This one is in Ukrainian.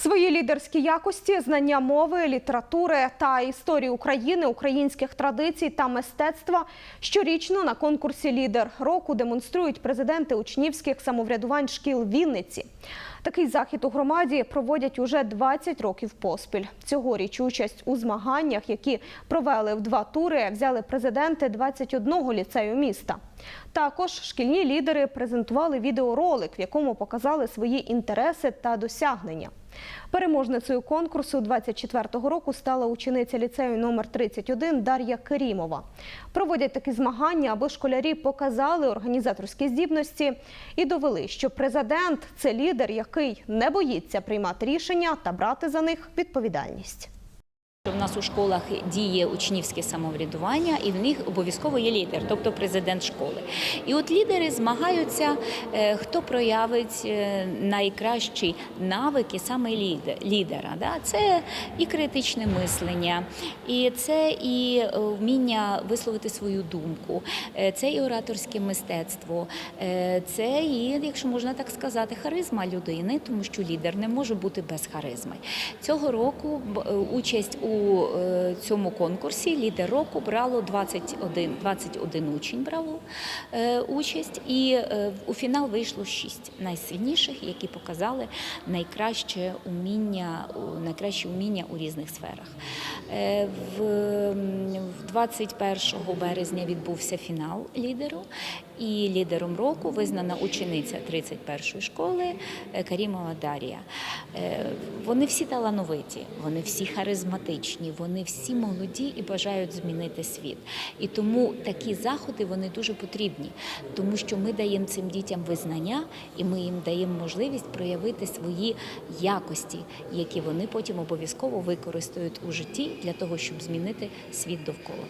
Свої лідерські якості, знання мови, літератури та історії України, українських традицій та мистецтва щорічно на конкурсі Лідер року демонструють президенти учнівських самоврядувань шкіл Вінниці. Такий захід у громаді проводять уже 20 років поспіль. Цьогоріч участь у змаганнях, які провели в два тури, взяли президенти 21 ліцею міста. Також шкільні лідери презентували відеоролик, в якому показали свої інтереси та досягнення. Переможницею конкурсу 24-го року стала учениця ліцею номер 31 Дар'я Керімова. Проводять такі змагання, аби школярі показали організаторські здібності і довели, що президент це лідер, який не боїться приймати рішення та брати за них відповідальність. У нас у школах діє учнівське самоврядування, і в них обов'язково є лідер, тобто президент школи. І от лідери змагаються, е, хто проявить е, найкращі навики саме лідера. Це і критичне мислення, і це і е, вміння висловити свою думку, це і ораторське мистецтво, це і, якщо можна так сказати, харизма людини, тому що лідер не може бути без харизми. Цього року участь у е, цьому конкурсі лідер року брало 21, 21 учень брало е, участь, і е, у фінал вийшло 6 найсильніших, які показали найкраще уміння, у- найкраще уміння у різних сферах. В 21 березня відбувся фінал лідеру, і лідером року визнана учениця 31-ї школи е, Карімова Дар'я. Е, Вони всі талановиті, вони всі харизматичні, вони всі молоді і бажають змінити світ. І тому такі заходи вони дуже потрібні, тому що ми даємо цим дітям визнання, і ми їм даємо можливість проявити свої якості, які вони потім обов'язково використають у житті для того, щоб змінити світ довкола.